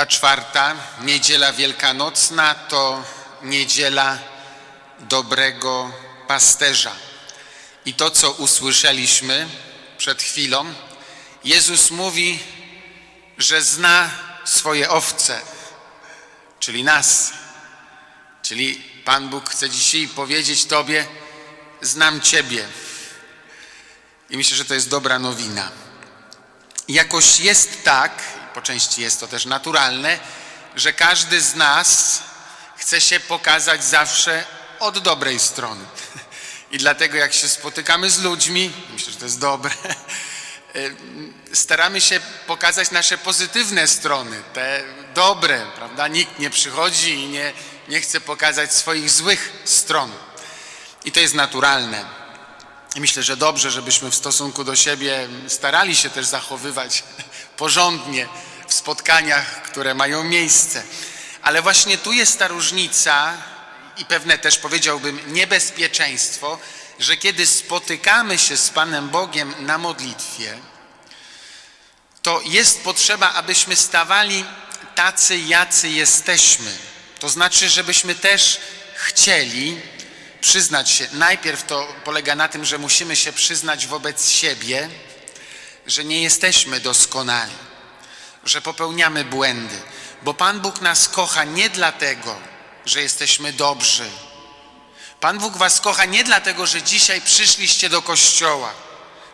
Ta czwarta, niedziela wielkanocna, to niedziela dobrego pasterza. I to, co usłyszeliśmy przed chwilą, Jezus mówi, że zna swoje owce, czyli nas. Czyli Pan Bóg chce dzisiaj powiedzieć Tobie: Znam Ciebie. I myślę, że to jest dobra nowina. Jakoś jest tak, po części jest to też naturalne, że każdy z nas chce się pokazać zawsze od dobrej strony. I dlatego, jak się spotykamy z ludźmi, myślę, że to jest dobre, staramy się pokazać nasze pozytywne strony, te dobre, prawda? Nikt nie przychodzi i nie, nie chce pokazać swoich złych stron. I to jest naturalne. I myślę, że dobrze, żebyśmy w stosunku do siebie starali się też zachowywać porządnie w spotkaniach, które mają miejsce. Ale właśnie tu jest ta różnica i pewne też powiedziałbym niebezpieczeństwo, że kiedy spotykamy się z Panem Bogiem na modlitwie, to jest potrzeba, abyśmy stawali tacy, jacy jesteśmy. To znaczy, żebyśmy też chcieli przyznać się. Najpierw to polega na tym, że musimy się przyznać wobec siebie, że nie jesteśmy doskonali, że popełniamy błędy, bo Pan Bóg nas kocha nie dlatego, że jesteśmy dobrzy. Pan Bóg Was kocha nie dlatego, że dzisiaj przyszliście do kościoła,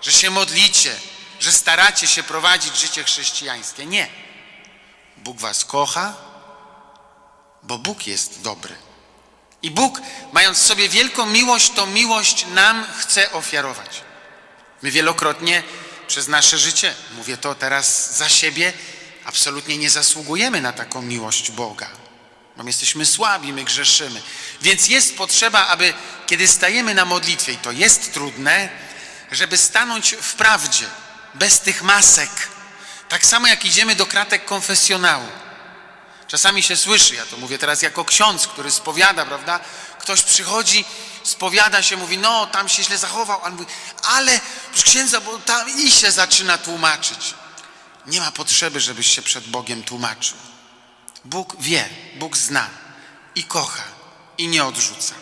że się modlicie, że staracie się prowadzić życie chrześcijańskie. Nie. Bóg Was kocha, bo Bóg jest dobry. I Bóg, mając w sobie wielką miłość, tą miłość nam chce ofiarować. My wielokrotnie przez nasze życie, mówię to teraz za siebie, absolutnie nie zasługujemy na taką miłość Boga. Bo my jesteśmy słabi, my grzeszymy. Więc jest potrzeba, aby kiedy stajemy na modlitwie, i to jest trudne, żeby stanąć w prawdzie, bez tych masek. Tak samo jak idziemy do kratek konfesjonału. Czasami się słyszy, ja to mówię teraz jako ksiądz, który spowiada, prawda? Ktoś przychodzi, spowiada się, mówi, no tam się źle zachował, a on mówi, ale księdza, bo tam i się zaczyna tłumaczyć. Nie ma potrzeby, żebyś się przed Bogiem tłumaczył. Bóg wie, Bóg zna i kocha i nie odrzuca.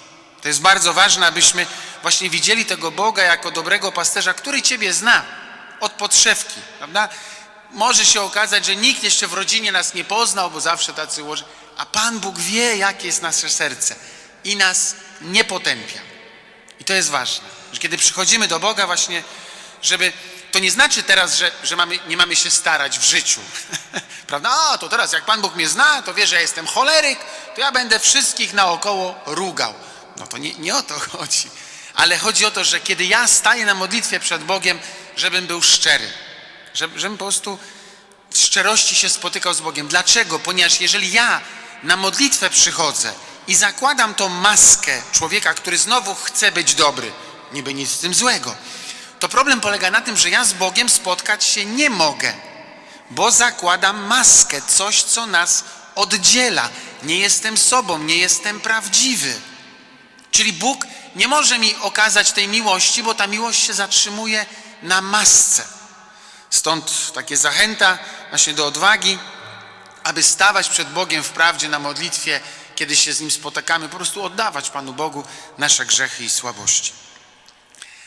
To jest bardzo ważne, abyśmy właśnie widzieli tego Boga jako dobrego pasterza, który Ciebie zna od podszewki, prawda? Może się okazać, że nikt jeszcze w rodzinie nas nie poznał, bo zawsze tacy ułoży, a Pan Bóg wie, jakie jest nasze serce i nas nie potępia. I to jest ważne, że kiedy przychodzimy do Boga właśnie, żeby to nie znaczy teraz, że, że mamy, nie mamy się starać w życiu. Prawda? A to teraz, jak Pan Bóg mnie zna, to wie, że ja jestem choleryk, to ja będę wszystkich naokoło rugał. No to nie, nie o to chodzi. Ale chodzi o to, że kiedy ja staję na modlitwie przed Bogiem, żebym był szczery. Żeby, żebym po prostu w szczerości się spotykał z Bogiem. Dlaczego? Ponieważ jeżeli ja na modlitwę przychodzę i zakładam tą maskę człowieka, który znowu chce być dobry, niby nic z tym złego, to problem polega na tym, że ja z Bogiem spotkać się nie mogę, bo zakładam maskę, coś, co nas oddziela. Nie jestem sobą, nie jestem prawdziwy. Czyli Bóg nie może mi okazać tej miłości, bo ta miłość się zatrzymuje na masce. Stąd takie zachęta właśnie do odwagi, aby stawać przed Bogiem w prawdzie na modlitwie, kiedy się z Nim spotykamy, po prostu oddawać Panu Bogu nasze grzechy i słabości.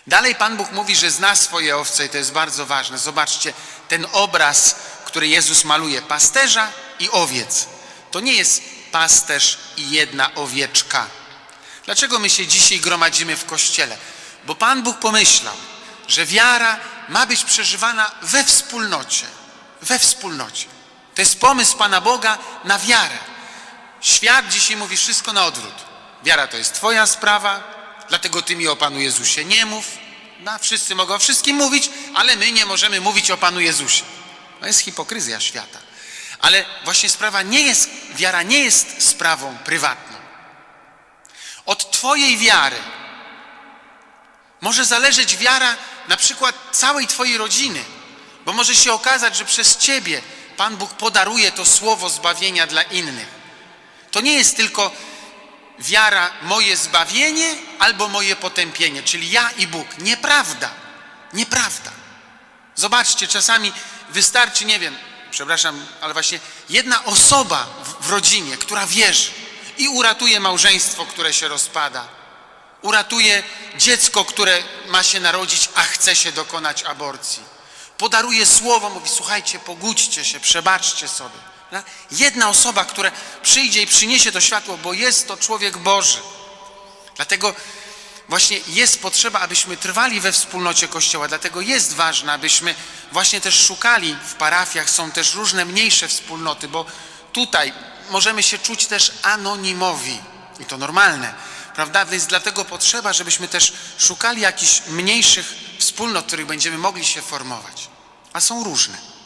Dalej Pan Bóg mówi, że zna swoje owce i to jest bardzo ważne. Zobaczcie ten obraz, który Jezus maluje, pasterza i owiec. To nie jest pasterz i jedna owieczka. Dlaczego my się dzisiaj gromadzimy w kościele? Bo Pan Bóg pomyślał, że wiara ma być przeżywana we wspólnocie. We wspólnocie. To jest pomysł Pana Boga na wiarę. Świat dzisiaj mówi wszystko na odwrót. Wiara to jest Twoja sprawa, dlatego Ty mi o Panu Jezusie nie mów. No, wszyscy mogą o wszystkim mówić, ale my nie możemy mówić o Panu Jezusie. To jest hipokryzja świata. Ale właśnie sprawa nie jest, wiara nie jest sprawą prywatną. Od Twojej wiary może zależeć wiara na przykład całej Twojej rodziny, bo może się okazać, że przez Ciebie Pan Bóg podaruje to słowo zbawienia dla innych. To nie jest tylko wiara moje zbawienie albo moje potępienie, czyli ja i Bóg. Nieprawda. Nieprawda. Zobaczcie, czasami wystarczy, nie wiem, przepraszam, ale właśnie jedna osoba w, w rodzinie, która wierzy i uratuje małżeństwo, które się rozpada, uratuje dziecko, które ma się narodzić, a chce się dokonać aborcji. Podaruje słowo, mówi: Słuchajcie, pogódźcie się, przebaczcie sobie. Jedna osoba, która przyjdzie i przyniesie to światło, bo jest to człowiek Boży. Dlatego właśnie jest potrzeba, abyśmy trwali we wspólnocie Kościoła. Dlatego jest ważne, abyśmy właśnie też szukali w parafiach. Są też różne mniejsze wspólnoty, bo tutaj możemy się czuć też anonimowi. I to normalne, prawda? Więc dlatego potrzeba, żebyśmy też szukali jakichś mniejszych wspólnot, w których będziemy mogli się formować. A są różne.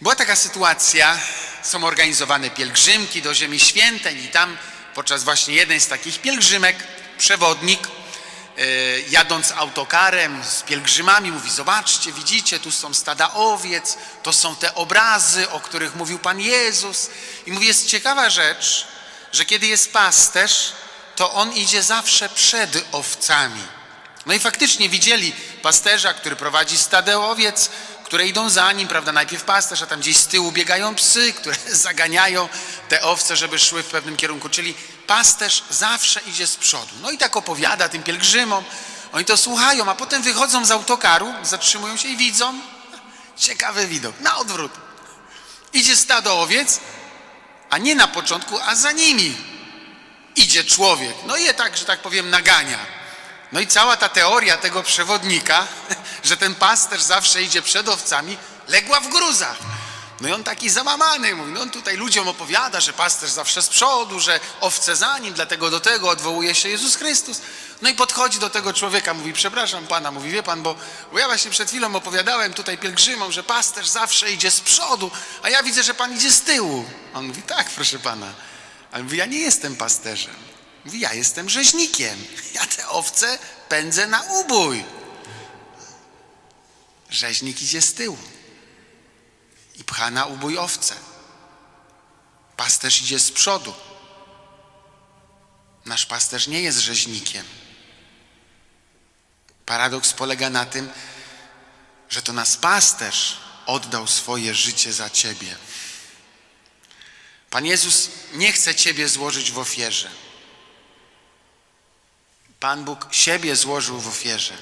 Była taka sytuacja, są organizowane pielgrzymki do Ziemi Świętej i tam podczas właśnie jednej z takich pielgrzymek przewodnik e, jadąc autokarem z pielgrzymami mówi zobaczcie, widzicie, tu są stada owiec, to są te obrazy, o których mówił Pan Jezus i mówi jest ciekawa rzecz, że kiedy jest pasterz, to on idzie zawsze przed owcami. No i faktycznie widzieli pasterza, który prowadzi stadę owiec, które idą za nim, prawda, najpierw pasterz, a tam gdzieś z tyłu biegają psy, które zaganiają te owce, żeby szły w pewnym kierunku, czyli pasterz zawsze idzie z przodu. No i tak opowiada tym pielgrzymom, oni to słuchają, a potem wychodzą z autokaru, zatrzymują się i widzą, ciekawy widok, na odwrót. Idzie stado owiec, a nie na początku, a za nimi idzie człowiek. No i je tak, że tak powiem, nagania. No i cała ta teoria tego przewodnika, że ten pasterz zawsze idzie przed owcami, legła w gruzach. No i on taki załamany, mówi, no on tutaj ludziom opowiada, że pasterz zawsze z przodu, że owce za nim, dlatego do tego odwołuje się Jezus Chrystus. No i podchodzi do tego człowieka, mówi, przepraszam pana, mówi, wie pan, bo, bo ja właśnie przed chwilą opowiadałem tutaj pielgrzymom, że pasterz zawsze idzie z przodu, a ja widzę, że pan idzie z tyłu. On mówi, tak, proszę pana. Ale mówi, ja nie jestem pasterzem. Mówi, ja jestem rzeźnikiem. Ja te owce pędzę na ubój. Rzeźnik idzie z tyłu i pcha na ubój owce. Pasterz idzie z przodu. Nasz pasterz nie jest rzeźnikiem. Paradoks polega na tym, że to nas pasterz oddał swoje życie za ciebie. Pan Jezus nie chce ciebie złożyć w ofierze. Pan Bóg siebie złożył w ofierze,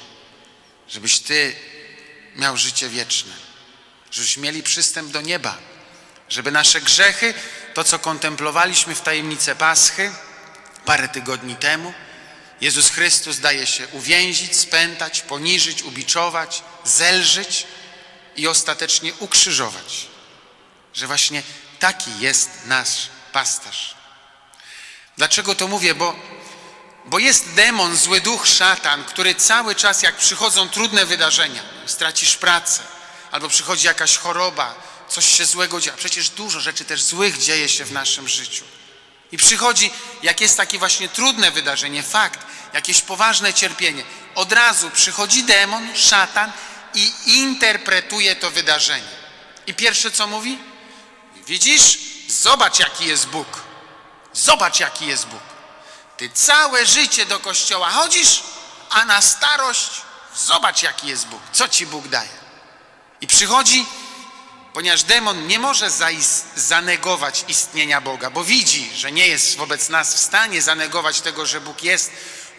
żebyś ty miał życie wieczne, żebyśmy mieli przystęp do nieba, żeby nasze grzechy, to co kontemplowaliśmy w tajemnicy Paschy parę tygodni temu, Jezus Chrystus daje się uwięzić, spętać, poniżyć, ubiczować, zelżyć i ostatecznie ukrzyżować. Że właśnie taki jest nasz pasterz. Dlaczego to mówię? Bo bo jest demon, zły duch, szatan, który cały czas, jak przychodzą trudne wydarzenia, stracisz pracę, albo przychodzi jakaś choroba, coś się złego dzieje. Przecież dużo rzeczy też złych dzieje się w naszym życiu. I przychodzi, jak jest takie właśnie trudne wydarzenie, fakt, jakieś poważne cierpienie, od razu przychodzi demon, szatan i interpretuje to wydarzenie. I pierwsze co mówi? Widzisz? Zobacz, jaki jest Bóg. Zobacz, jaki jest Bóg. Ty całe życie do kościoła chodzisz, a na starość zobacz, jaki jest Bóg, co ci Bóg daje. I przychodzi, ponieważ demon nie może zanegować istnienia Boga, bo widzi, że nie jest wobec nas w stanie zanegować tego, że Bóg jest,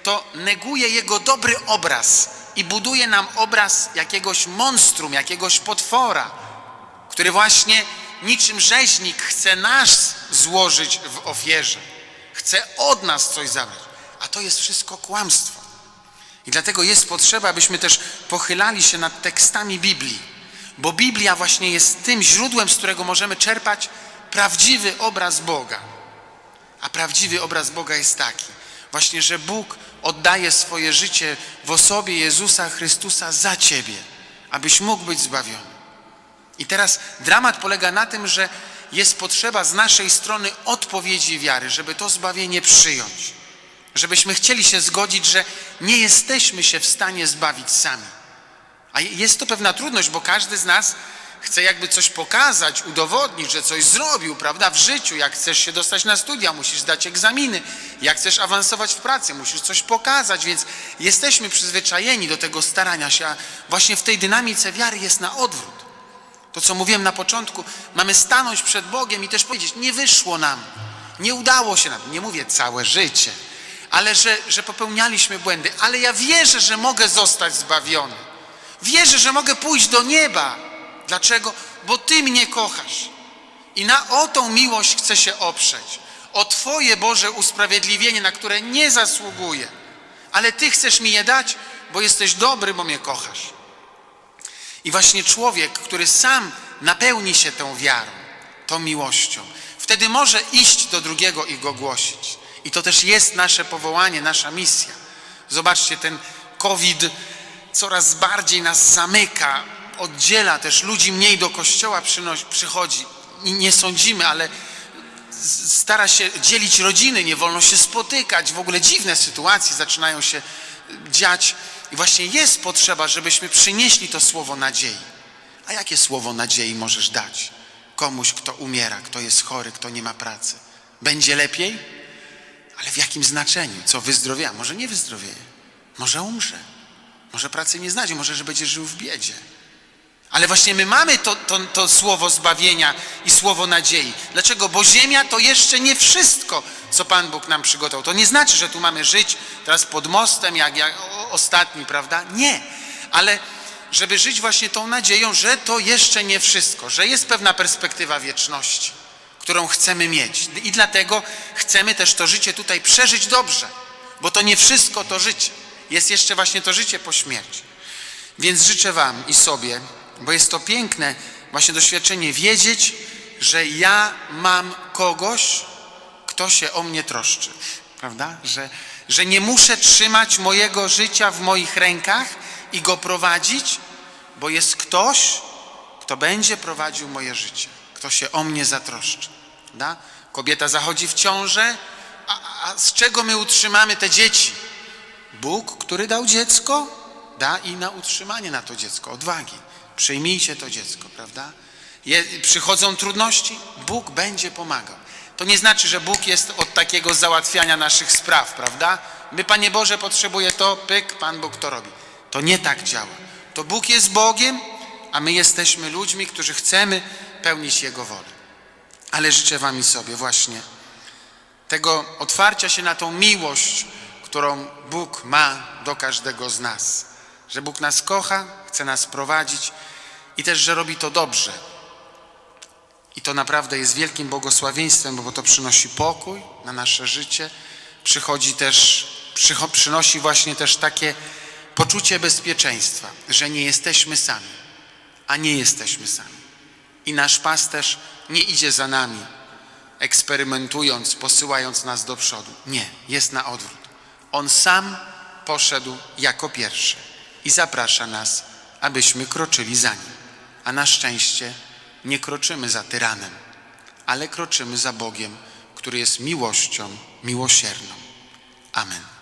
to neguje jego dobry obraz i buduje nam obraz jakiegoś monstrum, jakiegoś potwora, który właśnie niczym rzeźnik chce nas złożyć w ofierze chce od nas coś zabrać. A to jest wszystko kłamstwo. I dlatego jest potrzeba, abyśmy też pochylali się nad tekstami Biblii, bo Biblia właśnie jest tym źródłem, z którego możemy czerpać prawdziwy obraz Boga. A prawdziwy obraz Boga jest taki, właśnie, że Bóg oddaje swoje życie w osobie Jezusa Chrystusa za ciebie, abyś mógł być zbawiony. I teraz dramat polega na tym, że jest potrzeba z naszej strony odpowiedzi wiary, żeby to zbawienie przyjąć. Żebyśmy chcieli się zgodzić, że nie jesteśmy się w stanie zbawić sami. A jest to pewna trudność, bo każdy z nas chce jakby coś pokazać, udowodnić, że coś zrobił, prawda, w życiu. Jak chcesz się dostać na studia, musisz zdać egzaminy. Jak chcesz awansować w pracy, musisz coś pokazać, więc jesteśmy przyzwyczajeni do tego starania się, a właśnie w tej dynamice wiary jest na odwrót. To, co mówiłem na początku, mamy stanąć przed Bogiem i też powiedzieć: Nie wyszło nam, nie udało się nam. Nie mówię całe życie, ale że, że popełnialiśmy błędy. Ale ja wierzę, że mogę zostać zbawiony. Wierzę, że mogę pójść do nieba. Dlaczego? Bo Ty mnie kochasz. I na o tą miłość chcę się oprzeć. O Twoje Boże usprawiedliwienie, na które nie zasługuję. Ale Ty chcesz mi je dać, bo jesteś dobry, bo mnie kochasz. I właśnie człowiek, który sam napełni się tą wiarą, tą miłością, wtedy może iść do drugiego i go głosić. I to też jest nasze powołanie, nasza misja. Zobaczcie, ten COVID coraz bardziej nas zamyka, oddziela też ludzi mniej do kościoła przynosi, przychodzi. I nie sądzimy, ale stara się dzielić rodziny, nie wolno się spotykać. W ogóle dziwne sytuacje zaczynają się dziać. I właśnie jest potrzeba, żebyśmy przynieśli to słowo nadziei. A jakie słowo nadziei możesz dać komuś, kto umiera, kto jest chory, kto nie ma pracy? Będzie lepiej? Ale w jakim znaczeniu? Co wyzdrowia? Może nie wyzdrowieje. Może umrze. Może pracy nie znajdzie. Może, że będzie żył w biedzie. Ale właśnie my mamy to, to, to słowo zbawienia i słowo nadziei. Dlaczego? Bo ziemia to jeszcze nie wszystko, co Pan Bóg nam przygotował. To nie znaczy, że tu mamy żyć teraz pod mostem, jak, jak ostatni, prawda? Nie. Ale żeby żyć właśnie tą nadzieją, że to jeszcze nie wszystko, że jest pewna perspektywa wieczności, którą chcemy mieć. I dlatego chcemy też to życie tutaj przeżyć dobrze, bo to nie wszystko to życie. Jest jeszcze właśnie to życie po śmierci. Więc życzę Wam i sobie, bo jest to piękne właśnie doświadczenie, wiedzieć, że ja mam kogoś, kto się o mnie troszczy. Prawda? Że, że nie muszę trzymać mojego życia w moich rękach i go prowadzić, bo jest ktoś, kto będzie prowadził moje życie, kto się o mnie zatroszczy. Prawda? Kobieta zachodzi w ciążę, a, a z czego my utrzymamy te dzieci? Bóg, który dał dziecko, da i na utrzymanie na to dziecko odwagi. Przyjmijcie to dziecko, prawda? Je, przychodzą trudności, Bóg będzie pomagał. To nie znaczy, że Bóg jest od takiego załatwiania naszych spraw, prawda? My, Panie Boże, potrzebuje to, pyk, Pan Bóg to robi. To nie tak działa. To Bóg jest Bogiem, a my jesteśmy ludźmi, którzy chcemy pełnić Jego wolę. Ale życzę Wam i sobie właśnie tego otwarcia się na tą miłość, którą Bóg ma do każdego z nas. Że Bóg nas kocha, chce nas prowadzić i też, że robi to dobrze. I to naprawdę jest wielkim błogosławieństwem, bo to przynosi pokój na nasze życie. Przychodzi też, przynosi właśnie też takie poczucie bezpieczeństwa, że nie jesteśmy sami, a nie jesteśmy sami. I nasz pasterz nie idzie za nami, eksperymentując, posyłając nas do przodu. Nie, jest na odwrót. On sam poszedł jako pierwszy i zaprasza nas, abyśmy kroczyli za nim. A na szczęście nie kroczymy za tyranem, ale kroczymy za Bogiem, który jest miłością miłosierną. Amen.